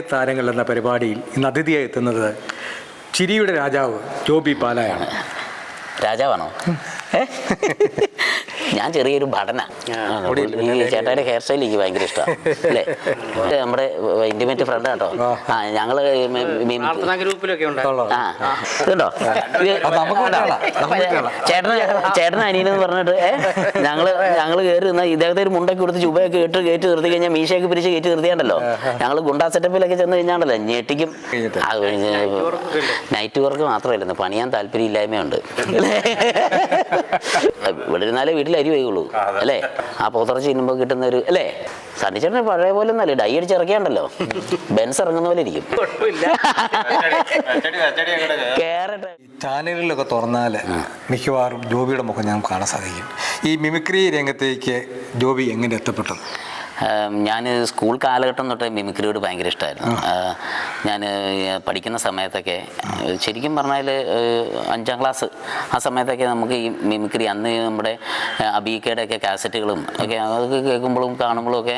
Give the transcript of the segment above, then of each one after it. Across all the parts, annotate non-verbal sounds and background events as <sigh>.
താരങ്ങളിലെ താരങ്ങൾ എന്ന പരിപാടിയിൽ ഇന്ന് അതിഥിയായി എത്തുന്നത് ചിരിയുടെ രാജാവ് ജോബി പാലായാണ് രാജാവാണോ? ഞാൻ ചെറിയൊരു ഭടന. ഈ ചേട്ടായുടെ ഹെയർ സ്റ്റൈൽ എനിക്ക് ഭയങ്കര ഇഷ്ടമാണ് അല്ലേ? നമ്മുടെ ഇന്റിമേറ്റ് ഫ്രണ്ട് കേട്ടോ. ആ. ഞങ്ങൾ ആ ഇതുണ്ടോ? ചേട്ടന് ചേട്ടന് അനിയനെന്ന് പറഞ്ഞിട്ട് ഏഹ് ഞങ്ങൾ ഞങ്ങൾ കയറി നിന്ന ഇദ്ദേഹത്തെ ഒരു മുണ്ടൊക്കെ കൊടുത്ത് ചുബയൊക്കെ ഇട്ട് കയറ്റി നിർത്തി കഴിഞ്ഞാൽ മീശയൊക്കെ പിരിച്ച് കയറ്റി നിർത്തിയാണ്ടല്ലോ. ഞങ്ങൾ ഗുണ്ടാ സെറ്റപ്പിലൊക്കെ ചെന്ന് കഴിഞ്ഞാണല്ലോ ഞെട്ടിക്കും. ആ, കഴിഞ്ഞ് നൈറ്റ് വർക്ക് മാത്രമല്ല പണിയാൻ താല്പര്യം ഇല്ലായ്മയുണ്ട് ഇവിടെ ഇരുന്നാലേ വീട്ടിൽ അരി വൈകുള്ളൂ അല്ലേ? ആ പോത്തിറച്ചി തിന്നുമ്പോൾ കിട്ടുന്ന ഒരു അല്ലേ? സണ്ണിച്ചേട്ടന് പഴയ പോലെ ഒന്നല്ലേ ഡൈ അടിച്ച് ഇറക്കിയാണ്ടല്ലോ. ബെൻസ് ഇറങ്ങുന്ന പോലെ ഇരിക്കും. കേറട്ടെ. ചാനലുകളിലൊക്കെ തുറന്നാൽ മിക്കവാറും ജോബിയുടെ മുഖം ഞാൻ കാണാൻ സാധിക്കും. ഈ മിമിക്രി രംഗത്തേക്ക് ജോബി എങ്ങനെ എത്തപ്പെട്ടത്? ഞാൻ സ്കൂൾ കാലഘട്ടം തൊട്ട് മിമിക്രിയോട് ഭയങ്കര ഇഷ്ടമായിരുന്നു ഞാൻ പഠിക്കുന്ന സമയത്തൊക്കെ ശരിക്കും പറഞ്ഞാൽ അഞ്ചാം ക്ലാസ് ആ സമയത്തൊക്കെ നമുക്ക് ഈ മിമിക്രി അന്ന് നമ്മുടെ അബീക്കയുടെ ഒക്കെ കാസറ്റുകളും ഒക്കെ അതൊക്കെ കേൾക്കുമ്പോഴും കാണുമ്പോഴും ഒക്കെ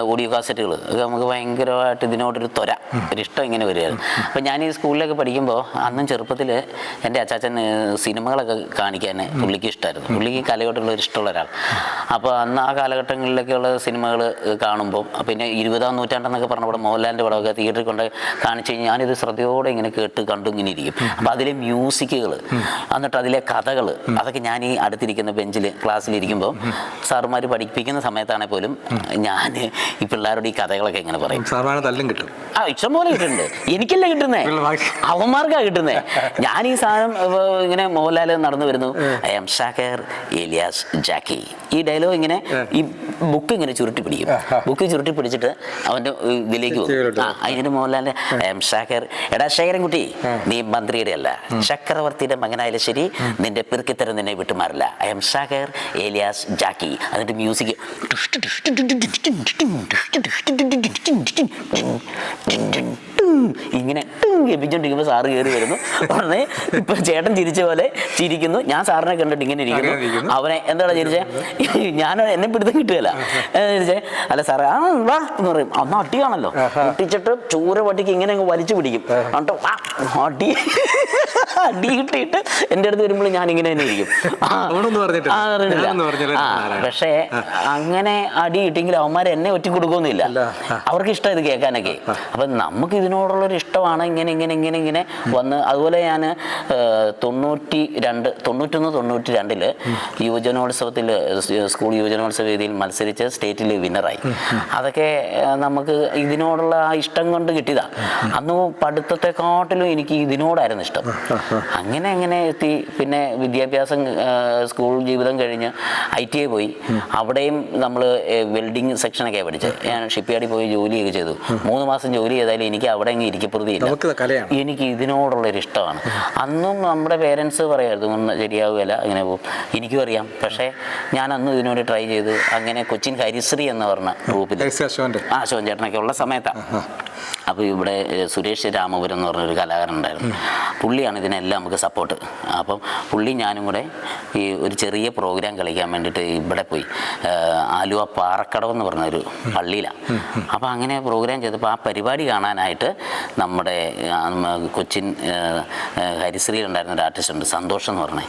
ഓഡിയോ കാസറ്റുകൾ ഒക്കെ നമുക്ക് ഭയങ്കരമായിട്ട് ഇതിനോടൊരു ത്വര ഒരു ഇഷ്ടം ഇങ്ങനെ വരികയായിരുന്നു. അപ്പം ഞാൻ ഈ സ്കൂളിലൊക്കെ പഠിക്കുമ്പോൾ അന്നും ചെറുപ്പത്തിൽ എന്റെ അച്ചാച്ചൻ സിനിമകളൊക്കെ കാണിക്കാൻ പുള്ളിക്ക് ഇഷ്ടമായിരുന്നു പുള്ളിക്ക് കലയോടുള്ള ഒരു ഇഷ്ടമുള്ള ഒരാൾ അപ്പോൾ അന്ന് ആ കാലഘട്ടങ്ങളിലൊക്കെയുള്ള സിനിമകൾ കാണുമ്പോൾ പിന്നെ ഇരുപതാം നൂറ്റാണ്ടെന്നൊക്കെ പറഞ്ഞ ഇവിടെ മോഹൻലാലിന്റെ പടമൊക്കെ തിയേറ്ററിൽ കൊണ്ട് കാണിച്ച് കഴിഞ്ഞാൽ ഞാനിത് ശ്രദ്ധയോടെ ഇങ്ങനെ കേട്ട് കണ്ടു ഇങ്ങനെ ഇരിക്കും. അപ്പം അതിലെ മ്യൂസിക്കുകൾ എന്നിട്ട് അതിലെ കഥകൾ അതൊക്കെ ഞാൻ ഈ അടുത്തിരിക്കുന്ന ബെഞ്ചിൽ ക്ലാസ്സിലിരിക്കുമ്പോൾ സാറുമാർ പഠിപ്പിക്കുന്ന സമയത്താണെങ്കിൽ പോലും ഞാൻ ഈ പിള്ളേരോട് ഈ കഥകളൊക്കെ ഇങ്ങനെ പറയും. തല്ലും കിട്ടും. ആ ഇഷ്ടം പോലെ കിട്ടുന്നുണ്ട്. എനിക്കല്ലേ കിട്ടുന്നേ? അവന്മാർക്കാണ് കിട്ടുന്നേ. ഞാൻ ഈ സാധനം ഇങ്ങനെ മോഹൻലാൽ നടന്നു വരുന്നു. I'm Shaker alias Jacky. ഈ ഡയലോഗ് ഇങ്ങനെ ഈ ബുക്ക് ഇങ്ങനെ ചുരുട്ടി പിടിക്കും. ബുക്ക് ചുരുട്ടി പിടിച്ചിട്ട് അവന്റെ ഇതിലേക്ക് പോകും ആ അതിന് മോഹൻലാലിന്റെ എം ശേഖർ എടാ ശേഖരൻകുട്ടി നീ മന്ത്രിയുടെ അല്ല ചക്രവർത്തിയുടെ മകനായാലും ശരി നിന്റെ പെറുക്കിത്തരം നിന്നെ വിട്ടുമാറില്ല I'm Shekhar alias Jacky അതിന്റെ മ്യൂസിക് ഇങ്ങനെ ഗപ്പിച്ചോണ്ടിരിക്കുമ്പോ സാറ് കയറി വരുന്നു. ഉടനെ ഇപ്പൊ ചേട്ടൻ ചിരിച്ച പോലെ ചിരിക്കുന്നു. ഞാൻ സാറിനെ കണ്ടിട്ട് ഇങ്ങനെ ഇരിക്കുന്നു. അവനെ എന്താണ് ചിരിച്ചേ? ഞാൻ എന്നെ പിടുത്തം കിട്ടുകയല്ല. ചിരിച്ചേ അല്ല സാറേ ആ വാ എന്ന് പറയും. അന്ന് അട്ടിയാണല്ലോ. ഒട്ടിച്ചിട്ട് ചൂര പട്ടിക്ക് ഇങ്ങനെ അങ്ങ് വലിച്ചു പിടിക്കും. എന്നിട്ട് വാ, അടി. അടി കിട്ടിയിട്ട് എന്റെ അടുത്ത് വരുമ്പോൾ ഞാൻ ഇങ്ങനെ തന്നെ ഇരിക്കും? പക്ഷേ അങ്ങനെ അടി കിട്ടിയെങ്കിൽ അവന്മാർ എന്നെ ഒറ്റ കൊടുക്കുന്നില്ല അവർക്ക് ഇഷ്ടം ഇത് കേൾക്കാനൊക്കെ. അപ്പൊ നമുക്ക് ഇതിനോടുള്ളൊരു ഇഷ്ടമാണ് ഇങ്ങനെ ഇങ്ങനെ ഇങ്ങനെ ഇങ്ങനെ വന്ന്. അതുപോലെ ഞാൻ തൊണ്ണൂറ്റി രണ്ട് തൊണ്ണൂറ്റൊന്ന് തൊണ്ണൂറ്റി രണ്ടിൽ യുവജനോത്സവത്തിൽ സ്കൂൾ യുവജനോത്സവ വേദിയിൽ മത്സരിച്ച് സ്റ്റേറ്റിൽ വിന്നറായി. അതൊക്കെ നമുക്ക് ഇതിനോടുള്ള ആ ഇഷ്ടം കൊണ്ട് കിട്ടിയതാ. അന്ന് പഠിത്തത്തെക്കാട്ടിലും എനിക്ക് ഇതിനോടായിരുന്നു ഇഷ്ടം. അങ്ങനെ അങ്ങനെ എത്തി. പിന്നെ വിദ്യാഭ്യാസം സ്കൂൾ ജീവിതം കഴിഞ്ഞ് ഐ ടി ഐ പോയി. അവിടെയും നമ്മൾ വെൽഡിങ് സെക്ഷനൊക്കെ പഠിച്ചത്. ഞാൻ ഷിപ്പ്യാർഡിൽ പോയി ജോലിയൊക്കെ ചെയ്തു. മൂന്ന് മാസം ജോലി ചെയ്താലും എനിക്ക് അവിടെ അങ്ങ് ഇരിക്കപ്പെടുത്തിയില്ല നമുക്ക് കലയാണ്. എനിക്ക് ഇതിനോടുള്ളൊരു ഇഷ്ടമാണ് അന്നും നമ്മുടെ പേരൻസ് പറയായിരുന്നു ഒന്നും ശരിയാവുകയില്ല അങ്ങനെ പോകും. എനിക്കും അറിയാം. പക്ഷേ ഞാൻ അന്നും ഇതിനോട് ട്രൈ ചെയ്ത് അങ്ങനെ കൊച്ചിൻ ഹരിശ്രീ എന്ന് പറഞ്ഞ ഗ്രൂപ്പിൽ ആ ശോൻ ചേട്ടനൊക്കെ ഉള്ള സമയത്താണ് അപ്പോൾ ഇവിടെ സുരേഷ് രാമപുരം എന്ന് പറഞ്ഞൊരു കലാകാരൻ ഉണ്ടായിരുന്നു. പുള്ളിയാണ് ഇതിനെല്ലാം നമുക്ക് സപ്പോർട്ട് അപ്പം പുള്ളി ഞാനും കൂടെ ഈ ഒരു ചെറിയ പ്രോഗ്രാം കളിക്കാൻ വേണ്ടിയിട്ട് ഇവിടെ പോയി. ആലുവ പാറക്കടവ് എന്ന് പറഞ്ഞൊരു പള്ളിയിലാണ് അപ്പോൾ അങ്ങനെ പ്രോഗ്രാം ചെയ്തപ്പോൾ ആ പരിപാടി കാണാനായിട്ട് നമ്മുടെ കൊച്ചിൻ ഹരിശ്രീയിൽ ഉണ്ടായിരുന്ന ഒരു ആർട്ടിസ്റ്റ് ഉണ്ട് സന്തോഷം എന്ന് പറഞ്ഞേ.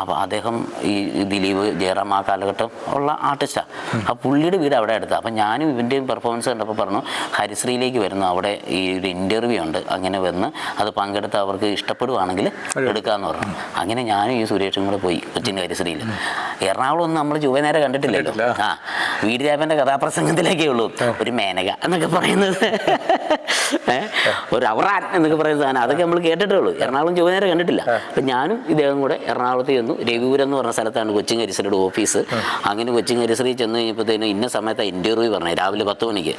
അപ്പോൾ അദ്ദേഹം ഈ ദിലീപ് ജയറാം ആ കാലഘട്ടം ഉള്ള ആർട്ടിസ്റ്റാണ് ആ. പുള്ളിയുടെ വീട് അവിടെ അടുത്താണ് അപ്പം ഞാനും ഇവന്റെയും പെർഫോമൻസ് കണ്ടപ്പോൾ പറഞ്ഞു ഹരിശ്രീയിലേക്ക് വരുന്നു അവിടെ ഈ ഒരു ഇന്റർവ്യൂ ഉണ്ട്. അങ്ങനെ വന്ന് അത് പങ്കെടുത്ത് അവർക്ക് ഇഷ്ടപ്പെടുവാണെങ്കിൽ എടുക്കാമെന്ന് പറഞ്ഞു. അങ്ങനെ ഞാനും ഈ സുരേഷും കൂടെ പോയി കൊച്ചിൻ ഹരിശ്രീയിൽ എറണാകുളം ഒന്നും നമ്മൾ ചുവ നേരെ കണ്ടിട്ടില്ലല്ലോ ആ വീടിരാപ്പന്റെ കഥാപ്രസംഗത്തിലേക്കേ ഉള്ളൂ. ഒരു മേനക എന്നൊക്കെ പറയുന്നത്? ഒരു അവറാൻ എന്നൊക്കെ പറയുന്ന സാധനം. അതൊക്കെ നമ്മൾ കേട്ടിട്ടേ ഉള്ളൂ. എറണാകുളം ചുവ നേരെ കണ്ടിട്ടില്ല. അപ്പം ഞാനും ഇദ്ദേഹം കൂടെ എറണാകുളത്ത് ചെന്നു. രവിപുരം എന്ന് പറഞ്ഞ സ്ഥലത്താണ് കൊച്ചിൻ കരിശ്രീയുടെ ഓഫീസ്. അങ്ങനെ കൊച്ചിൻ കരിശ്രീ ചെന്ന് കഴിഞ്ഞപ്പോഴത്തേനും ഇന്ന സമയത്ത് ഇന്റർവ്യൂ പറഞ്ഞത്. രാവിലെ പത്ത് മണിക്ക്.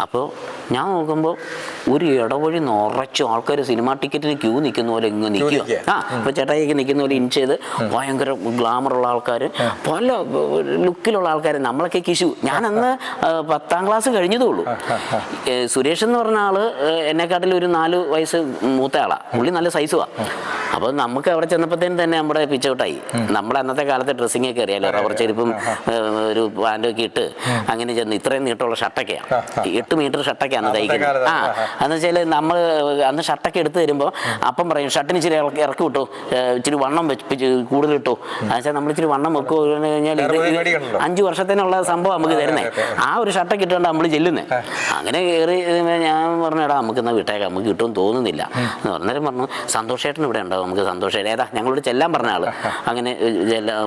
അപ്പോൾ ഞാൻ നോക്കുമ്പോൾ ഒരു ഇടവഴി നിറച്ചു ആൾക്കാർ സിനിമാ ടിക്കറ്റിന് ക്യൂ നിൽക്കുന്ന പോലെ ഇങ്ങ് നിൽക്കുക. ആ. ഇപ്പൊ ചേട്ടായിക്ക് നിൽക്കുന്ന പോലെ ഇൻ ചെയ്ത് ഭയങ്കര ഗ്ലാമറുള്ള ആൾക്കാർ പല ലുക്കിലുള്ള ആൾക്കാർ നമ്മളൊക്കെ കിശു. ഞാൻ അന്ന് ആ, പത്താം ക്ലാസ് കഴിഞ്ഞതേ ഉള്ളൂ. സുരേഷ് എന്ന് പറഞ്ഞ ആൾ എന്നെക്കാട്ടിൽ ഒരു നാല് വയസ്സ് മൂത്ത ആളാ പുള്ളി നല്ല സൈസുവാ അപ്പോൾ നമുക്ക് അവിടെ ചെന്നപ്പോഴത്തേനും തന്നെ നമ്മുടെ പിച്ചൗട്ടായി നമ്മുടെ അന്നത്തെ കാലത്ത് ഡ്രസ്സിംഗ് ഒക്കെ അറിയാലോ റബ്ബർ ചെരുപ്പും ഒരു പാന്റൊക്കെ ഇട്ട് അങ്ങനെ ചെന്ന് ഇത്രയും നീട്ടമുള്ള ഷർട്ടൊക്കെയാണ് എട്ട് മീറ്റർ ഷർട്ടൊക്കെയാണ് തയ്ക്കുന്നത്. ആ എന്ന് വെച്ചാൽ നമ്മൾ അന്ന് ഷർട്ടൊക്കെ എടുത്ത് തരുമ്പോൾ അപ്പം പറയും ഷർട്ടിന് ഇച്ചിരി ഇറക്കി വിട്ടു. ഇച്ചിരി വണ്ണം വെച്ച് കൂടുതൽ ഇട്ടു. എന്നുവെച്ചാൽ നമ്മൾ ഇച്ചിരി വണ്ണം എന്ന് കഴിഞ്ഞാൽ ഇത് അഞ്ച് വർഷത്തിനുള്ള സംഭവം നമുക്ക് തരുന്നേ. ആ ഒരു ഷർട്ടൊക്കെ ഇട്ടുകൊണ്ട് നമ്മൾ ചെല്ലുന്നത് അങ്ങനെ കയറി ഞാൻ പറഞ്ഞു എടാ നമുക്ക് എന്നാൽ വിട്ടേക്കാം. നമുക്ക് കിട്ടുമെന്ന് തോന്നുന്നില്ല. എന്ന് പറഞ്ഞാലും പറഞ്ഞു സന്തോഷേട്ടൻ ഇവിടെ ഉണ്ടാവും നമുക്ക് സന്തോഷമില്ല ഏതാ ഞങ്ങളോട് ചെല്ലാൻ പറഞ്ഞ ആൾ. അങ്ങനെ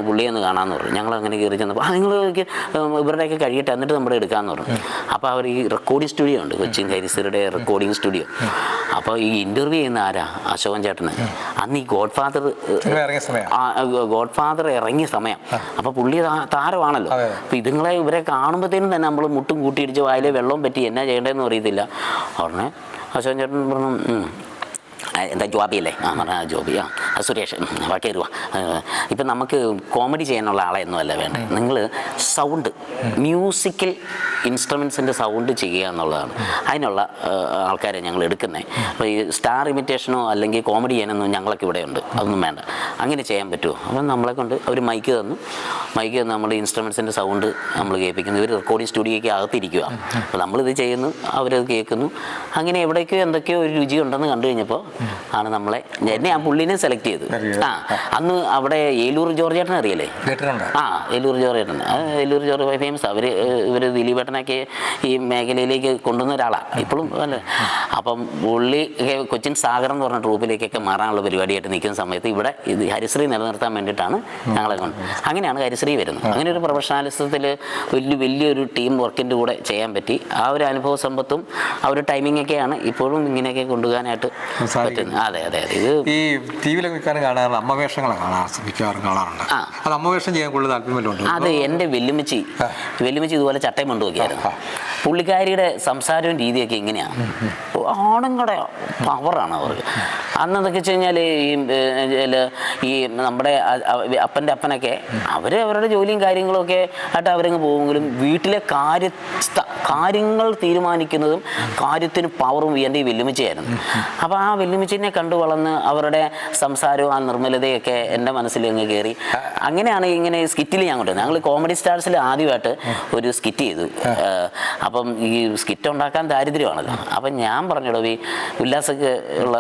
പുള്ളിയെന്ന് കാണാന്ന് കാണാമെന്ന് പറഞ്ഞു. ഞങ്ങൾ അങ്ങനെ കയറി ചെന്നപ്പോൾ ആ നിങ്ങൾ ഇവരുടെയൊക്കെ കഴിയട്ടെ എന്നിട്ട് നമ്മുടെ എടുക്കാന്ന് പറഞ്ഞു. അപ്പോൾ അവർ ഈ റെക്കോർഡിംഗ് സ്റ്റുഡിയോ ഉണ്ട് കൊച്ചിൻ ഹരിസറുടെ റെക്കോർഡിംഗ് സ്റ്റുഡിയോ അപ്പോൾ ഈ ഇന്റർവ്യൂ ചെയ്യുന്ന ആരാ? അശോകൻ ചേട്ടന്. അന്ന് ഈ ഗോഡ് ഫാദർ ഇറങ്ങിയ സമയം. ഗോഡ് ഫാദർ ഇറങ്ങിയ സമയം. അപ്പൊ പുള്ളി താരമാണല്ലോ. അപ്പോൾ അപ്പൊ ഇതുങ്ങളെ ഇവരെ കാണുമ്പോഴത്തേനും തന്നെ നമ്മൾ മുട്ടും കൂട്ടിയിടിച്ച് വായിലെ വെള്ളം പറ്റി എന്നാ ചെയ്യേണ്ടതെന്ന് അറിയത്തില്ല. ഉടനെ അശോകൻ ചേട്ടൻ പറഞ്ഞു "ഉം, ജോബി അല്ലേ? ആ പറഞ്ഞ ജോബി ആ സുരേഷ് കയറുക ഇപ്പം നമുക്ക് കോമഡി ചെയ്യാനുള്ള ആളെയൊന്നും അല്ല വേണ്ടത്. നിങ്ങൾ സൗണ്ട് മ്യൂസിക്കൽ ഇൻസ്ട്രുമെൻസിന്റെ സൗണ്ട് ചെയ്യുക എന്നുള്ളതാണ്. അതിനുള്ള ആൾക്കാരെ ഞങ്ങൾ എടുക്കുന്നത് അപ്പോൾ ഈ സ്റ്റാർ ഇമിറ്റേഷനോ അല്ലെങ്കിൽ കോമഡി ചെയ്യാനൊന്നും ഞങ്ങളൊക്കെ ഇവിടെ ഉണ്ട്. അതൊന്നും വേണ്ട. അങ്ങനെ ചെയ്യാൻ പറ്റുമോ? അപ്പം നമ്മളെ കൊണ്ട് അവർ മൈക്ക് തന്നു. മൈക്ക് തന്നു നമ്മൾ ഇൻസ്ട്രുമെൻസിന്റെ സൗണ്ട് നമ്മൾ കേൾപ്പിക്കുന്നു. ഇവർ റെക്കോർഡിംഗ് സ്റ്റുഡിയോയ്ക്ക് അകത്തിരിക്കുക അപ്പോൾ നമ്മളിത് ചെയ്യുന്നു അവരത് കേൾക്കുന്നു. അങ്ങനെ എവിടേക്കോ എന്തൊക്കെയോ ഒരു രുചി ഉണ്ടെന്ന് കണ്ടു കഴിഞ്ഞപ്പോൾ ആണ് നമ്മളെ. എന്നെ ആ പുള്ളിനെ സെലക്ട് ചെയ്തു. ആ അന്ന് അവിടെ ഏലൂർ ജോർജേട്ടനെ അറിയില്ലേ? ആ ആ ജോർജ് ജോറേട്ടൻ ഏലൂർ ജോർജ് ഫേമസ് അവർ ഇവർ ദിലീപേട്ടനൊക്കെ ഈ മേഖലയിലേക്ക് കൊണ്ടുവന്ന ഒരാളാണ് ഇപ്പോഴും അല്ലേ? അപ്പം പുള്ളി കൊച്ചിൻ സാഗർ എന്ന് പറഞ്ഞ ട്രൂപ്പിലേക്കൊക്കെ മാറാനുള്ള പരിപാടിയായിട്ട് നിൽക്കുന്ന സമയത്ത് ഇവിടെ ഇത് ഹരിശ്രീ നിലനിർത്താൻ വേണ്ടിയിട്ടാണ് ഞങ്ങളെ കൊണ്ട്. അങ്ങനെയാണ് ഹരിശ്രീ വരുന്നത്. അങ്ങനെ ഒരു പ്രൊഫഷണാലിസത്തിൽ വലിയ വലിയൊരു ടീം വർക്കിന്റെ കൂടെ ചെയ്യാൻ പറ്റി. ആ ഒരു അനുഭവ സമ്പത്തും ആ ഒരു ടൈമിംഗ് ഒക്കെയാണ് ഇപ്പോഴും ഇങ്ങനെയൊക്കെ കൊണ്ടുപോകാനായിട്ട് പറ്റുന്നത് അതെ അതെ അതെ. ഇത് ഈ ടി വിയിലൊക്കെ മിക്കാറും കാണാറുണ്ട് അമ്മ വേഷങ്ങളെ കാണാൻ മിക്കവാറും കാണാറുണ്ട്. ആ. അത് അമ്മ വേഷം ചെയ്യാൻ കൂടുതൽ താല്പര്യമല്ലോ അത് എന്റെ വെല്ലുമിച്ചി. വെല്ലുമിച്ചി ഇതുപോലെ ചട്ടയും കൊണ്ടുപോക്കിയായിരുന്നു. ആ, പുള്ളിക്കാരിയുടെ സംസാരവും രീതിയൊക്കെ ഇങ്ങനെയാണ്. ആണുങ്ങളുടെ പവറാണ് അവർക്ക്. അന്ന് എന്തൊക്കെ വെച്ച് കഴിഞ്ഞാൽ ഈ ഈ നമ്മുടെ അപ്പന്റെ അപ്പനൊക്കെ അവർ അവരുടെ ജോലിയും കാര്യങ്ങളൊക്കെ ആയിട്ട് അവരങ്ങ് പോകുമെങ്കിലും വീട്ടിലെ കാര്യ കാര്യങ്ങൾ തീരുമാനിക്കുന്നതും കാര്യത്തിന് പവറും എന്റെ ഈ വെല്ലുമിച്ചയായിരുന്നു അപ്പോൾ ആ വെല്ലുമിച്ചിനെ കണ്ടു വളർന്ന് അവരുടെ സംസാരവും ആ നിർമ്മലതയൊക്കെ എന്റെ മനസ്സിൽ അങ്ങ് കയറി അങ്ങനെയാണ് ഇങ്ങനെ സ്കിറ്റിൽ ഞാൻ കൊണ്ടുവന്നത്. ഞങ്ങൾ കോമഡി സ്റ്റാർസിൽ ആദ്യമായിട്ട് ഒരു സ്കിറ്റ് ചെയ്തു. അപ്പം ഈ സ്കിറ്റ് ഉണ്ടാക്കാൻ ദാരിദ്ര്യമാണല്ലോ. അപ്പം ഞാൻ പറഞ്ഞിടോ. ഈ ഉല്ലാസ് ഉള്ള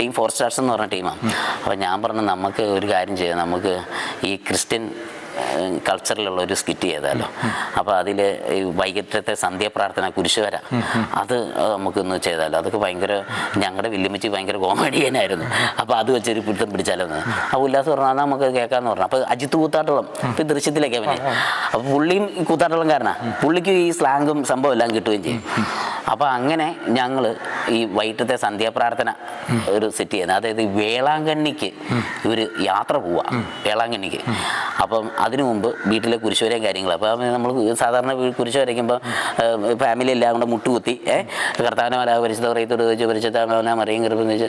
ടീം ഫോർ സ്റ്റാർസ് എന്ന് പറഞ്ഞ ടീമാണ്. അപ്പം ഞാൻ പറഞ്ഞു നമുക്ക് ഒരു കാര്യം ചെയ്യാം. നമുക്ക് ഈ ക്രിസ്ത്യൻ കൾച്ചറിലുള്ള ഒരു സ്കിറ്റ് ചെയ്താലോ. അപ്പോൾ അതിൽ വൈകിട്ടത്തെ സന്ധ്യാപ്രാർത്ഥന വരാം അത് നമുക്കൊന്ന് ചെയ്താലോ. അതൊക്കെ ഭയങ്കര ഞങ്ങളുടെ വില്ലുമിച്ച് ഭയങ്കര കോമഡിയനായിരുന്നു. അപ്പോൾ അത് വെച്ചൊരു പിടുത്തം പിടിച്ചാലോ എന്ന്. ആ ഉല്ലാസം പറഞ്ഞാൽ "അത് നമുക്ക് കേൾക്കാമെന്ന് പറഞ്ഞു. അപ്പോൾ അജിത്ത് കൂത്താട്ടോളം ഇപ്പം ദൃശ്യത്തിലേക്ക് അവനെ. അപ്പോൾ പുള്ളിയും ഈ കാരണം പുള്ളിക്ക് ഈ സ്ലാങ്ങും സംഭവം എല്ലാം കിട്ടുകയും ചെയ്യും. അപ്പോൾ അങ്ങനെ ഞങ്ങൾ ഈ വൈകിട്ടത്തെ സന്ധ്യാപ്രാർത്ഥന ഒരു സെറ്റ് ചെയ്യുന്നത്. അതായത് വേളാങ്കണ്ണിക്ക് ഒരു യാത്ര പോവുക വേളാങ്കണ്ണിക്ക്. അപ്പം അതിനു മുമ്പ് വീട്ടിലെ കുരിശുവരെയും കാര്യങ്ങൾ അപ്പോൾ നമ്മൾ സാധാരണ കുരിശ് വരയ്ക്കുമ്പോൾ ഫാമിലി എല്ലാം കൂടെ മുട്ടുകുത്തി കർത്താവിനെ മല പരിശുദ്ധ പറയത്തോട് ചോദിച്ചു പരിശുദ്ധ മറിയും കൃപന്ന് വെച്ച്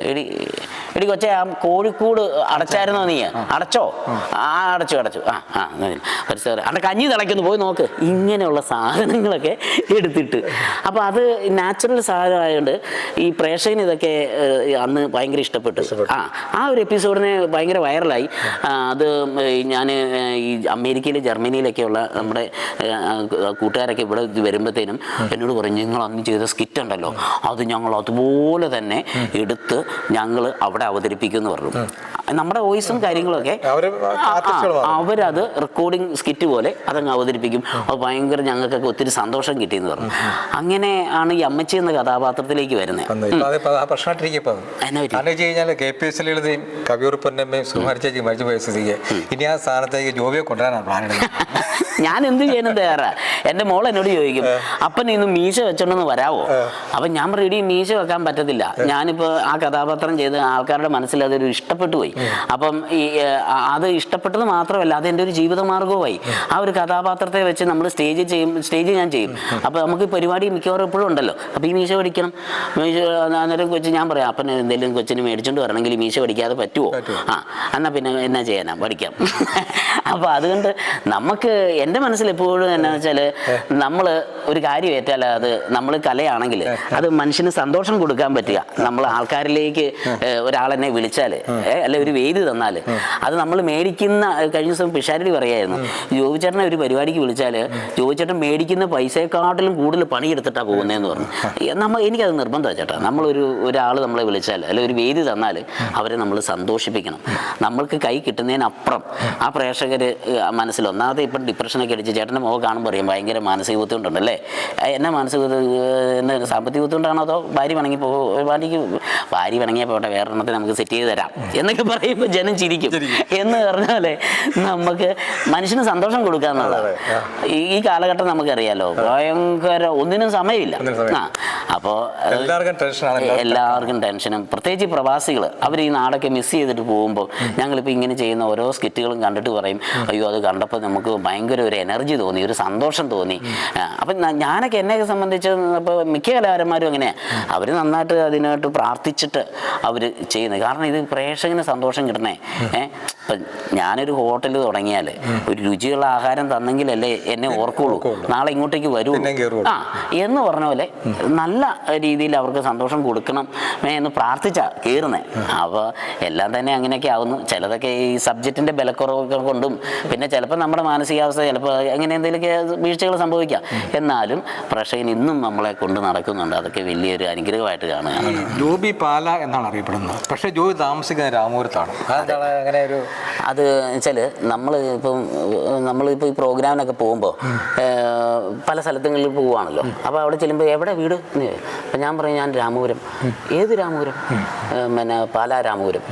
എടി കൊച്ച ആ കോഴിക്കൂട് അടച്ചായിരുന്നോ നീ? അടച്ചോ? ആ. അടച്ചു അടച്ചു. ആ ആ സാറേ അവിടെ കഞ്ഞി തിളയ്ക്കുന്നു പോയി നോക്ക്. ഇങ്ങനെയുള്ള സാധനങ്ങളൊക്കെ എടുത്തിട്ട്. അപ്പോൾ അത് നാച്ചുറൽ സാധനമായതുകൊണ്ട് ഈ പ്രേക്ഷകന് ഇതൊക്കെ അന്ന് ഭയങ്കര ഇഷ്ടപ്പെട്ടു. ആ ആ ഒരു എപ്പിസോഡിനെ ഭയങ്കര വൈറലായി. അത് ഞാൻ ഈ അമേരിക്കയിൽ ജർമ്മനിയിലൊക്കെയുള്ള നമ്മുടെ കൂട്ടുകാരൊക്കെ ഇവിടെ വരുമ്പോഴത്തേനും എന്നോട് പറഞ്ഞു നിങ്ങൾ അന്ന് ചെയ്ത സ്കിറ്റ് ഉണ്ടല്ലോ. അത് ഞങ്ങൾ അതുപോലെ തന്നെ എടുത്ത് ഞങ്ങൾ അവിടെ അവതരിപ്പിക്കുമെന്ന് പറഞ്ഞു. നമ്മുടെ വോയിസും കാര്യങ്ങളൊക്കെ അവരത് റെക്കോർഡിംഗ് സ്കിറ്റ് പോലെ അതങ്ങ് അവതരിപ്പിക്കും. അത് ഭയങ്കര ഞങ്ങൾക്കൊക്കെ ഒത്തിരി സന്തോഷം കിട്ടിയെന്ന് പറഞ്ഞു. അങ്ങനെ ആണ് ഈ അമ്മച്ചി എന്ന കഥാപാത്രത്തിലേക്ക് വരുന്നത്. ഇപ്പൊ അത് ഇപ്പൊ ആ പ്രശ്നമായിട്ടിരിക്കും ഇപ്പൊ. അത്. എന്നാ പറ്റി? കാരണം വെച്ച് കഴിഞ്ഞാൽ കെ പി എസ് ലളിതയും കവിയൂർപ്പന്നമ്മയും ചേച്ചി മരിച്ചു പോയ സ്ഥിതിക്ക് ഇനി ആ സ്ഥാനത്തേക്ക് ജോബിയെ കൊണ്ടുവരാനാണ് പ്ലാൻ <laughs> ഞാൻ എന്ത് ചെയ്യണം തയ്യാറാ എന്റെ മോൾ എന്നോട് ചോദിക്കും അപ്പൻ ഇന്ന് മീശ വെച്ചോണ്ടെന്ന് വരാവോ? അപ്പം ഞാൻ പറയും "എടീ, മീശ വെക്കാൻ പറ്റത്തില്ല. ഞാനിപ്പോൾ ആ കഥാപാത്രം ചെയ്ത് ആൾക്കാരുടെ മനസ്സിൽ അതൊരു ഇഷ്ടപ്പെട്ടു പോയി. അപ്പം ഈ അത് ഇഷ്ടപ്പെട്ടത് മാത്രമല്ല അത് എന്റെ ഒരു ജീവിതമാർഗവുമായി ആ ഒരു കഥാപാത്രത്തെ വെച്ച് നമ്മൾ സ്റ്റേജ് ചെയ്യും സ്റ്റേജ് ഞാൻ ചെയ്യും. അപ്പോൾ നമുക്ക് ഈ പരിപാടി മിക്കവാറും എപ്പോഴും ഉണ്ടല്ലോ. അപ്പോൾ ഈ മീശ പഠിക്കണം. മീശ അന്നേരം കൊച്ചു ഞാൻ പറയാം അപ്പൻ എന്തെങ്കിലും കൊച്ചിന് മേടിച്ചോണ്ട് വരണമെങ്കിൽ മീശ പഠിക്കാതെ പറ്റുമോ ആ എന്നാൽ പിന്നെ എന്നാ ചെയ്യാനാ? പഠിക്കാം. അപ്പൊ അതുകൊണ്ട് നമുക്ക് എന്റെ മനസ്സിൽ എപ്പോഴും എന്നാ വെച്ചാൽ നമ്മൾ ഒരു കാര്യം ഏറ്റാൽ അത് നമ്മൾ കലയാണെങ്കിൽ അത് മനുഷ്യന് സന്തോഷം കൊടുക്കാൻ പറ്റുക. നമ്മൾ ആൾക്കാരിലേക്ക് ഒരാളെന്നെ വിളിച്ചാൽ അല്ലെ ഒരു വേദി തന്നാൽ അത് നമ്മൾ മേടിക്കുന്ന കഴിഞ്ഞ ദിവസം പിഷാരടി പറയായിരുന്നു. ജോബിച്ചേട്ടനെ ഒരു പരിപാടിക്ക് വിളിച്ചാൽ ജോബിച്ചേട്ടൻ മേടിക്കുന്ന പൈസയെക്കാട്ടിലും കൂടുതൽ പണിയെടുത്തിട്ടാണ് പോകുന്നതെന്ന് പറഞ്ഞു. നമ്മൾ എനിക്കത് നിർബന്ധമാണ് ചേട്ടാ. നമ്മളൊരു ഒരാൾ നമ്മളെ വിളിച്ചാൽ അല്ലെ ഒരു വേദി തന്നാൽ അവരെ നമ്മൾ സന്തോഷിപ്പിക്കണം. നമ്മൾക്ക് കൈ കിട്ടുന്നതിനപ്പുറം ആ പ്രേക്ഷകർ മനസ്സിൽ ഒന്നാമത് ഇപ്പം ഡിപ്രഷനൊക്കെ അടിച്ച് ചേട്ടന്റെ മുഖം കാണുമ്പോൾ അറിയാം ഭയങ്കര മാനസിക ബുദ്ധിമുട്ടുണ്ടല്ലേ? എന്നാ മാനസിക എന്താ സാമ്പത്തിക ബുദ്ധിമുട്ടാണോ അതോ ഭാര്യ വണങ്ങി പോകും ഭാര്യയ്ക്ക് ഭാര്യ വണങ്ങിയ പോട്ടെ വേറെ എണ്ണത്തിന് നമുക്ക് സെറ്റ് ചെയ്ത് തരാം എന്നൊക്കെ പറയുമ്പോൾ ജനം ചിരിക്കും. എന്ന് പറഞ്ഞാലേ നമുക്ക് മനുഷ്യന് സന്തോഷം കൊടുക്കുക എന്നുള്ളത് ഈ കാലഘട്ടം നമുക്കറിയാലോ ഭയങ്കര ഒന്നിനും സമയമില്ല. ഒന്നിനും സമയമില്ല. ആ അപ്പോൾ എല്ലാവർക്കും ടെൻഷനാണ് എല്ലാവർക്കും ടെൻഷനും പ്രത്യേകിച്ച് പ്രവാസികൾ അവർ ഈ നാടൊക്കെ മിസ് ചെയ്തിട്ട് പോകുമ്പോൾ ഞങ്ങളിപ്പോൾ ഇങ്ങനെ ചെയ്യുന്ന ഓരോ സ്കിറ്റുകളും കണ്ടിട്ട് പറയും അയ്യോ അത് കണ്ടപ്പോൾ നമുക്ക് ഭയങ്കര ഒരു എനർജി തോന്നി ഒരു സന്തോഷം തോന്നി. അപ്പം ഞാനൊക്കെ എന്നെയൊക്കെ സംബന്ധിച്ച് അപ്പോൾ മിക്ക കലാകാരന്മാരും അങ്ങനെ. അവർ നന്നായിട്ട് അതിനായിട്ട് പ്രാർത്ഥിച്ചിട്ട് അവർ ചെയ്യുന്നത് കാരണം ഇത് പ്രേക്ഷകന് സന്തോഷം കിട്ടണേ. ഏഹ് ഇപ്പം ഞാനൊരു ഹോട്ടൽ തുടങ്ങിയാൽ ഒരു രുചിയുള്ള ആഹാരം തന്നെങ്കിലല്ലേ എന്നെ ഓർക്കുള്ളൂ. നാളെ ഇങ്ങോട്ടേക്ക് വരൂ ആ എന്ന് പറഞ്ഞ പോലെ നല്ല രീതിയിൽ അവർക്ക് സന്തോഷം കൊടുക്കണം. എന്ന് പ്രാർത്ഥിച്ചാ കയറുന്നത് അപ്പോൾ എല്ലാം തന്നെ അങ്ങനെയൊക്കെ ആവുന്നു. ചിലതൊക്കെ ഈ സബ്ജക്റ്റിന്റെ ബലക്കുറവൊക്കെ കൊണ്ടും പിന്നെ ചിലപ്പോൾ നമ്മുടെ മാനസികാവസ്ഥ ചിലപ്പോൾ അങ്ങനെ എന്തെങ്കിലുമൊക്കെ വീഴ്ചകൾ സംഭവിക്കാം. എന്നാലും പ്രേക്ഷകൻ ഇന്നും നമ്മളെ കൊണ്ട് നടക്കുന്നുണ്ട്. അതൊക്കെ വലിയൊരു അനുഗ്രഹമായിട്ട് കാണുകയാണ്. ജോബി പാല എന്നാണ് അറിയപ്പെടുന്നത്. പക്ഷേ ജോബി താമസിക്കുന്ന രാമപുരത്താണ് അതെന്താണ് അങ്ങനെ ഒരു അത് വെച്ചാൽ നമ്മൾ ഇപ്പം നമ്മളിപ്പോൾ ഈ പ്രോഗ്രാമിനൊക്കെ പോകുമ്പോൾ പല സ്ഥലത്തുകളിൽ പോവുകയാണല്ലോ അപ്പോൾ അവിടെ ചെല്ലുമ്പോൾ എവിടെ വീട്? അപ്പം ഞാൻ പറയും ഞാൻ രാമപുരം ഏത് രാമപുരം പിന്നെ പാലാ രാമപുരം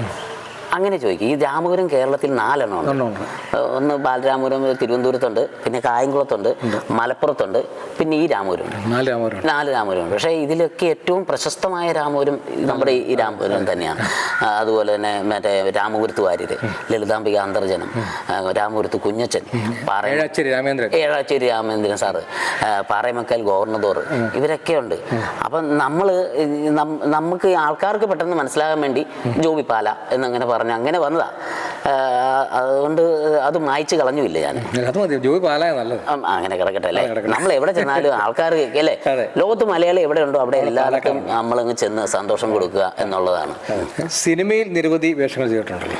അങ്ങനെ ചോദിക്കും. ഈ രാമപുരം കേരളത്തിൽ നാലെണ്ണം ഉണ്ട്. ഒന്ന് ബാലരാമപുരം തിരുവനന്തപുരത്തുണ്ട് പിന്നെ കായംകുളത്തുണ്ട് മലപ്പുറത്തുണ്ട് പിന്നെ ഈ രാമപുരം നാല് രാമപുരം രാമപുരം പക്ഷേ ഇതിലൊക്കെ ഏറ്റവും പ്രശസ്തമായ രാമപുരം നമ്മുടെ ഈ രാമപുരം തന്നെയാണ്. അതുപോലെ തന്നെ മറ്റേ രാമപുരത്ത് വാര്യര് ലളിതാംബിക അന്തർജനം രാമപുരത്ത് കുഞ്ഞച്ചൻ ഏഴാച്ചേരി രാമേന്ദ്രൻ. ഏഴാച്ചേരി രാമേന്ദ്രൻ സാറ് പാറയമക്കാൽ ഗവർണദോർ ഇവരൊക്കെ ഉണ്ട്. അപ്പം നമ്മൾ നമുക്ക് ആൾക്കാർക്ക് പെട്ടെന്ന് മനസ്സിലാകാൻ വേണ്ടി ജോബി പാല എന്നങ്ങനെ പറഞ്ഞ് അങ്ങനെ വന്നതാ. അതുകൊണ്ട് അത് മായ്ച്ചു കളഞ്ഞില്ല ഞാൻ. അങ്ങനെ കിടക്കട്ടെ അല്ലേ? നമ്മൾ എവിടെ ചെന്നാലും ആൾക്കാർ അല്ലേ? ലോകത്ത് മലയാളി എവിടെ ഉണ്ടോ അവിടെ എല്ലാവർക്കും നമ്മളങ്ങ് ചെന്ന് സന്തോഷം കൊടുക്കുക എന്നുള്ളതാണ്. സിനിമയിൽ നിരവധി വേഷങ്ങൾ ചെയ്തിട്ടുണ്ടല്ലോ.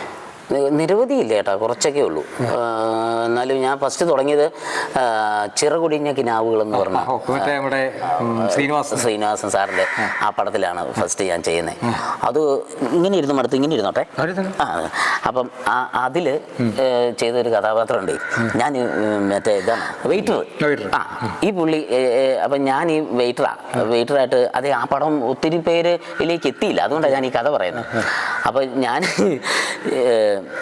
നിരവധിയില്ല ചേട്ടാ കുറച്ചൊക്കെ ഉള്ളൂ. എന്നാലും ഞാൻ ഫസ്റ്റ് തുടങ്ങിയത് ചിറകുടിഞ്ഞ കിനാവുകൾ എന്ന് പറഞ്ഞ നമ്മുടെ ശ്രീനിവാസൻ. ശ്രീനിവാസൻ സാറിന്റെ ആ. പടത്തിലാണ് ഫസ്റ്റ് ഞാൻ ചെയ്യുന്നത് അത് ഇങ്ങനെ ഇരുന്ന് മടുത്ത് ഇങ്ങനെ ഇരുന്നോട്ടെ? ആ അപ്പം ഏ, ചെയ്തൊരു കഥാപാത്രമുണ്ട് ഞാൻ മറ്റേ ഇതാണ് വെയിറ്റർ. ആ ഈ പുള്ളി അപ്പം ഞാൻ ഈ വെയിറ്ററാ. വെയിറ്ററായിട്ട് അതെ ആ പടം ഒത്തിരി പേരിലേക്ക് എത്തിയില്ല. അതുകൊണ്ടാണ് ഞാൻ ഈ കഥ പറയുന്നത് അപ്പം ഞാൻ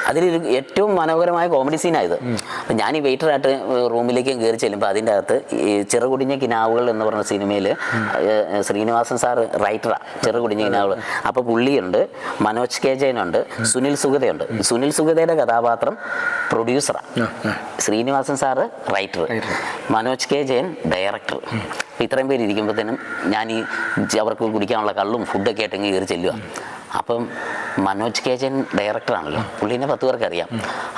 അതിലൊരു ഏറ്റവും മനോഹരമായ കോമഡി സീനായത് അപ്പം ഞാൻ ഈ വെയിറ്റർ ആയിട്ട് റൂമിലേക്ക് കയറി ചെല്ലുമ്പോൾ അതിന്റെ അകത്ത് ഈ ചെറുകുടിഞ്ഞ കിനാവുകൾ എന്ന് പറഞ്ഞ സിനിമയിൽ ശ്രീനിവാസൻ സാർ റൈറ്ററാണ് ചെറുകുടിഞ്ഞ കിനാവുകൾ. അപ്പോൾ പുള്ളിയുണ്ട് മനോജ് കെ ജയനുണ്ട് സുനിൽ സുഗതയുണ്ട്. സുനിൽ സുഗതയുടെ കഥാപാത്രം പ്രൊഡ്യൂസറാണ് Sreenivasan sir writer Manoj K Jayan director ഇത്രയും പേര് ഇരിക്കുമ്പോഴത്തേനും ഞാൻ ഈ അവർക്ക് കുടിക്കാനുള്ള കള്ളും ഫുഡൊക്കെ ആയിട്ട് ഇങ്ങനെ കയറി ചെല്ലുക അപ്പം മനോജ് കെ ജയൻ ഡയറക്ടറാണല്ലോ. പുള്ളീനെ പത്ത് പേർക്ക് അറിയാം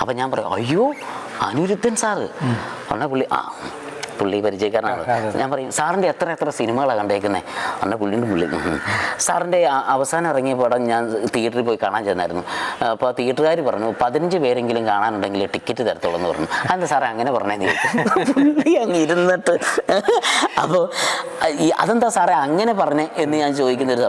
അപ്പം ഞാൻ പറയും അയ്യോ അനിരുദ്ധൻ സാറ്. പറഞ്ഞ പുള്ളി ആ പുള്ളി പരിചയക്കാരനാണ്. ഞാൻ പറയും സാറിന്റെ എത്ര എത്ര സിനിമകളാണ് കണ്ടേക്കുന്നത് അന്ന പുള്ളിന്റെ പുള്ളി. സാറിന്റെ അവസാനം ഇറങ്ങിയ പടം ഞാൻ തിയേറ്ററിൽ പോയി കാണാൻ ചെന്നായിരുന്നു. അപ്പോൾ തിയേറ്ററുകാർ പറഞ്ഞു പതിനഞ്ച് പേരെങ്കിലും കാണാനുണ്ടെങ്കിൽ ടിക്കറ്റ് തരത്തുള്ളൂ എന്ന് പറഞ്ഞു. അതെന്താ സാറേ അങ്ങനെ പറഞ്ഞേ <laughs> പുള്ളി അങ്ങ് ഇരുന്നിട്ട് അപ്പോൾ അതെന്താ സാറേ അങ്ങനെ പറഞ്ഞേ? എന്ന് ഞാൻ ചോദിക്കുന്ന ഒരു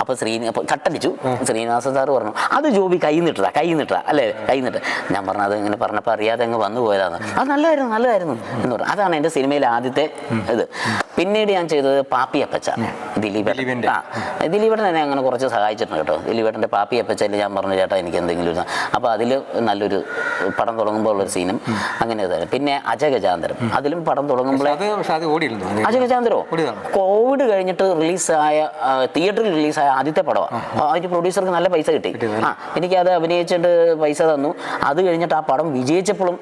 അപ്പോൾ ശ്രീ കട്ടടിച്ചു ശ്രീനിവാസൻ സാറ് പറഞ്ഞു അത് ജോബി കൈ നിട്ടതാ കൈ നിട്ടതാ അല്ലേ? കൈ നിട്ട് ഞാൻ പറഞ്ഞത് ഇങ്ങനെ പറഞ്ഞപ്പോൾ അറിയാതെ അങ്ങ് വന്നു പോയതാണ് അത് നല്ലതായിരുന്നു നല്ലതായിരുന്നു. എന്ന് പറഞ്ഞു. അതാണ് എന്റെ സിനിമയിലെ ആദ്യത്തെ ഇത്. പിന്നീട് ഞാൻ ചെയ്തത് പാപ്പി അപ്പച്ച ദിലീപ്. ആ ദിലീപേട്ടൻ എന്നെ അങ്ങനെ കുറച്ച് സഹായിച്ചിട്ടുണ്ട് കേട്ടോ. ദിലീപേട്ടന്റെ പാപ്പി അപ്പച്ചയിൽ ഞാൻ പറഞ്ഞു ചേട്ടാ എനിക്ക് എന്തെങ്കിലും അപ്പോൾ അതിൽ നല്ലൊരു പടം തുടങ്ങുമ്പോൾ ഉള്ളൊരു സീനും അങ്ങനെ ഇതായിരുന്നു. പിന്നെ അജഗജാന്തരം. അതിലും പടം തുടങ്ങുമ്പോഴേ അജഗജാന്തരോ. കോവിഡ് കഴിഞ്ഞിട്ട് റിലീസായ തിയേറ്ററിൽ റിലീസായ ആദ്യത്തെ പടമാണ് അതിന് പ്രൊഡ്യൂസർക്ക് നല്ല പൈസ കിട്ടി. ആ എനിക്കത് അഭിനയിച്ചിട്ട് പൈസ തന്നു. അത് കഴിഞ്ഞിട്ട് ആ പടം വിജയിച്ചപ്പോഴും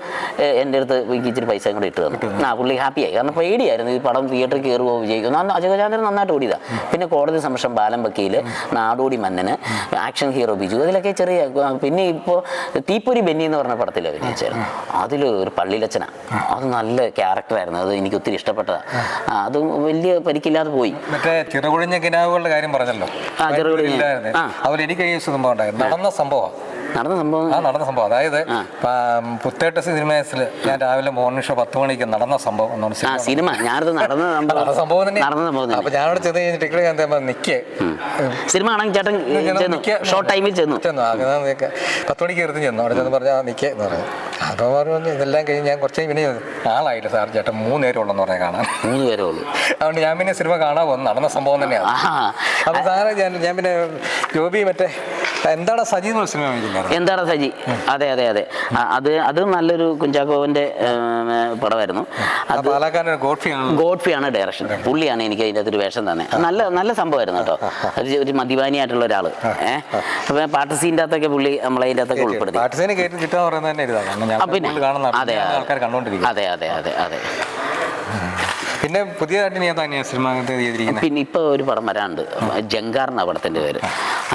എന്റെ അടുത്ത് എനിക്ക് ഇച്ചിരി പൈസ കൂടെ ഇട്ട് തന്നു. ആ പുള്ളി ഹാപ്പിയായി കാരണം പേടിയായിരുന്നു ഈ പടം തിയേറ്ററിൽ കയറുമോ വിജയിക്കും. അന്ന് അജഗജാന്തരം നന്നായിട്ട് ഓടിയതാ. പിന്നെ കോടതി സംശം ബാലം വക്കീൽ നാടോടി മന്നന് ആക്ഷൻ ഹീറോ ബിജു. അതിലൊക്കെ ചെറിയ പിന്നെ ഇപ്പോൾ തീപ്പൊരി ബെന്നി എന്ന് പറഞ്ഞ പടത്തിൽ അഭിനയിച്ചായിരുന്നു. അതിൽ ഒരു പള്ളിയിലച്ചന അത് നല്ല ക്യാരക്ടറായിരുന്നു അത് എനിക്ക് ഒത്തിരി ഇഷ്ടപ്പെട്ടതാണ് അത് വലിയ പരിക്കില്ലാതെ പോയി. മറ്റേ ചിറകുഴിഞ്ഞ കിനാവുകളുടെ കാര്യം പറഞ്ഞല്ലോ. ആ, ചെറുകുഴിഞ്ഞ. ഇല്ലായിരുന്നേ. എനിക്ക് ഈ സംഭവം ഉണ്ടായിരുന്നു. നടന്ന സംഭവം നടന്ന സംഭവം? ആ നടന്ന സംഭവം. അതായത് പുത്തേട്ട സിനിമേസിൽ ഞാൻ രാവിലെ മോർണിംഗ് ഷോ പത്ത് മണിക്ക് നടന്ന സംഭവം ആ സിനിമ. ഞാനത് നടന്ന <laughs> നടന്ന സംഭവം തന്നെ. നടന്ന സംഭവം അപ്പൊ അവിടെ ചെന്ന് കഴിഞ്ഞിട്ട് ടിക്കറ്റ് ഞാൻ നിക്കേ. സിനിമ ആണെങ്കിൽ ചേട്ടൻ ചെന്നു. ഷോർട്ട് ടൈമിൽ ചെന്നു. ചെന്നു. പത്ത് മണിക്ക് കയറി ചെന്നു. അവിടെ ചെന്ന് പറഞ്ഞാൽ നിക്കേ എന്ന് പറഞ്ഞു. അപ്പോൾ പറഞ്ഞു ഇതെല്ലാം കഴിഞ്ഞ് ഞാൻ കുറച്ച് പിന്നെ ആളായില്ല സാർ. ചേട്ടൻ മൂന്ന് നേരം ഉള്ളെന്ന് പറഞ്ഞാൽ കാണാൻ. മൂന്ന് പേരേ ഉള്ളൂ അതുകൊണ്ട് ഞാൻ പിന്നെ സിനിമ കാണാൻ വന്നു നടന്ന സംഭവം തന്നെയാണ്. ആഹാ. അപ്പൊ സാറ് ഞാൻ ഞാൻ പിന്നെ ജോബി മറ്റേ എന്താണ് സജി എന്താണ് സജി? അതെ അതെ അതെ. അത് അത് നല്ലൊരു കുഞ്ചാക്കോവിന്റെ പടമായിരുന്നു. ഗോഡ്ഫിയാണ് ഡയറക്ഷൻ പുള്ളിയാണ് എനിക്ക് അതിന്റെ അകത്തൊരു വേഷം തന്നെ. നല്ല നല്ല സംഭവമായിരുന്നു കേട്ടോ. ഒരു ഒരു മദ്യപാനിയായിട്ടുള്ള ഒരാൾ ഏഹ് അപ്പൊ പാട്ട് സീന്റെ അകത്തൊക്കെ പുള്ളി നമ്മളെ അതിന്റെ അകത്തൊക്കെ ഉൾപ്പെടുത്തി. പിന്നെ. അതെ അതെ അതെ അതെ അതെ. പിന്നെ പുതിയതായിട്ട് തന്നെയാണ് സിനിമ ചെയ്തിരിക്കുന്നത് പിന്നെ ഇപ്പോൾ ഒരു പടം വരാനുണ്ട് ജങ്കാർ എന്ന പടത്തിന്റെ പേര്.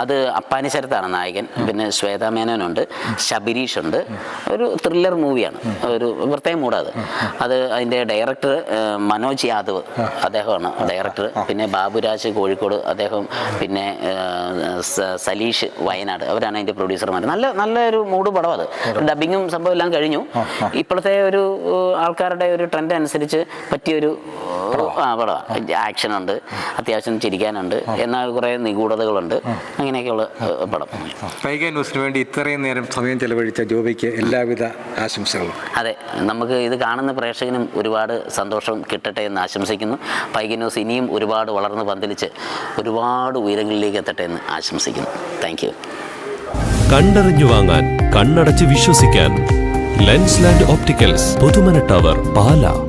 അത് അപ്പാനി ശരത്താണ് നായകൻ. പിന്നെ ശ്വേതാ മേനോനുണ്ട്. ശബരീഷ് ഉണ്ട്. ഒരു ത്രില്ലർ മൂവിയാണ് ഒരു പ്രത്യേക മൂടാത് അത്. അതിന്റെ ഡയറക്ടർ മനോജ് യാദവ് അദ്ദേഹമാണ് ഡയറക്ടർ പിന്നെ ബാബുരാജ് കോഴിക്കോട് അദ്ദേഹം. പിന്നെ സലീഷ് വയനാട്. അവരാണ് അതിന്റെ പ്രൊഡ്യൂസർമാർ നല്ല നല്ലൊരു മൂഡ് പടം അത്. ഡബിങ്ങും സംഭവം എല്ലാം കഴിഞ്ഞു. ഇപ്പോഴത്തെ ഒരു ആൾക്കാരുടെ ഒരു ട്രെൻഡ് അനുസരിച്ച് പറ്റിയൊരു ആ പടമാണ് ആക്ഷൻ ഉണ്ട് അത്യാവശ്യം ചിരിക്കാനുണ്ട് എന്നാൽ കുറേ നിഗൂഢതകളുണ്ട്. അങ്ങനെയൊക്കെയുള്ള പടം. പൈക ന്യൂസിന് വേണ്ടി ഇത്രയും നേരം സമയം ചെലവഴിച്ച ജോബിക്ക് എല്ലാവിധ ആശംസകളും. അതെ നമുക്ക് ഇത് കാണുന്ന പ്രേക്ഷകനും ഒരുപാട് സന്തോഷം കിട്ടട്ടെ എന്ന് ആശംസിക്കുന്നു. പൈക ന്യൂസ് ഇനിയും ഒരുപാട് വളർന്ന് പന്തലിച്ച് ഒരുപാട് ഉയരങ്ങളിലേക്ക് എത്തട്ടെ എന്ന് ആശംസിക്കുന്നു. Thank you. കണ്ടറിഞ്ഞു വാങ്ങാൻ കണ്ണടച്ച് വിശ്വസിക്കാൻ lens land opticals Puthumana tower Pala.